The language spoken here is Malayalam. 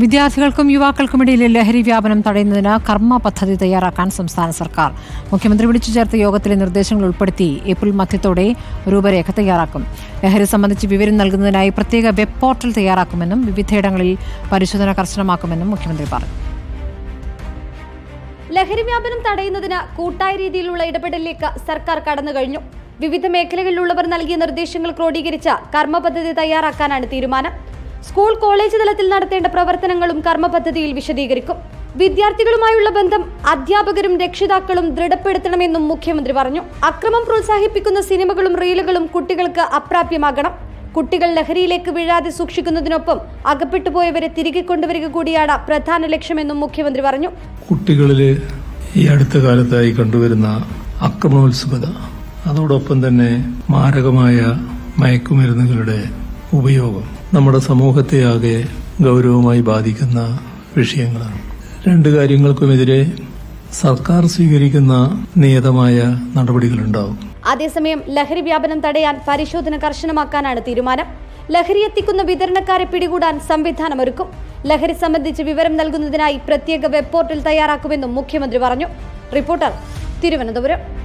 വിദ്യാർത്ഥികൾക്കും യുവാക്കൾക്കുമിടയിലെ ലഹരി വ്യാപനം തടയുന്നതിന് കർമ്മ പദ്ധതി തയ്യാറാക്കാൻ സംസ്ഥാന സർക്കാർ. മുഖ്യമന്ത്രി വിളിച്ചു ചേർത്ത യോഗത്തിലെ നിർദ്ദേശങ്ങൾ ഉൾപ്പെടുത്തി ഏപ്രിൽ മധ്യത്തോടെ രൂപരേഖ തയ്യാറാക്കും. ലഹരി സംബന്ധിച്ച് വിവരം നൽകുന്നതിനായി പ്രത്യേക വെബ് പോർട്ടൽ തയ്യാറാക്കുമെന്നും വിവിധയിടങ്ങളിൽ പരിശോധന കർശനമാക്കുമെന്നും മുഖ്യമന്ത്രി പറഞ്ഞു. ലഹരി വ്യാപനം തടയുന്നതിന് കൂട്ടായ രീതിയിലുള്ള ഇടപെടലിലേക്ക് സർക്കാർ കടന്നു കഴിഞ്ഞു. വിവിധ മേഖലകളിലുള്ളവർ നൽകിയ നിർദ്ദേശങ്ങൾ ക്രോഡീകരിച്ച കർമ്മ പദ്ധതി തയ്യാറാക്കാനാണ് തീരുമാനം. സ്കൂൾ കോളേജ് തലത്തിൽ നടത്തേണ്ട പ്രവർത്തനങ്ങളും കർമ്മപദ്ധതിയിൽ വിശദീകരിക്കും. വിദ്യാർത്ഥികളുമായുള്ള ബന്ധം അധ്യാപകരും രക്ഷിതാക്കളും ദൃഢപ്പെടുത്തണമെന്നും മുഖ്യമന്ത്രി പറഞ്ഞു. അക്രമം പ്രോത്സാഹിപ്പിക്കുന്ന സിനിമകളും റീലുകളും കുട്ടികൾക്ക് അപ്രാപ്യമാകണം. കുട്ടികൾ ലഹരിയിലേക്ക് വീഴാതെ സൂക്ഷിക്കുന്നതിനൊപ്പം അകപ്പെട്ടുപോയവരെ തിരികെ കൊണ്ടുവരിക കൂടിയാണ് പ്രധാന ലക്ഷ്യമെന്നും മുഖ്യമന്ത്രി പറഞ്ഞു. കുട്ടികളിൽ ഈ അടുത്ത കാലത്തായി കണ്ടുവരുന്ന അക്രമോത്സുകത അതോടൊപ്പം തന്നെ മാരകമായ മയക്കുമരുന്നുകളുടെ ഉപയോഗം നമ്മുടെ സമൂഹത്തെ ആകെ ഗൗരവമായി ബാധിക്കുന്ന വിഷയങ്ങളാണ്. രണ്ട് കാര്യങ്ങൾക്കുമെതിരെ സർക്കാർ സ്വീകരിക്കുന്ന നിയതമായ നടപടികളുണ്ടാവും. അതേസമയം ലഹരി വ്യാപനം തടയാൻ പരിശോധന കർശനമാക്കാനാണ് തീരുമാനം. ലഹരി എത്തിക്കുന്ന വിതരണക്കാരെ പിടികൂടാൻ സംവിധാനമൊരുക്കും. ലഹരി സംബന്ധിച്ച് വിവരം നൽകുന്നതിനായി പ്രത്യേക വെബ് പോർട്ടൽ തയ്യാറാക്കുമെന്നും മുഖ്യമന്ത്രി പറഞ്ഞു. റിപ്പോർട്ടർ തിരുവനന്തപുരം.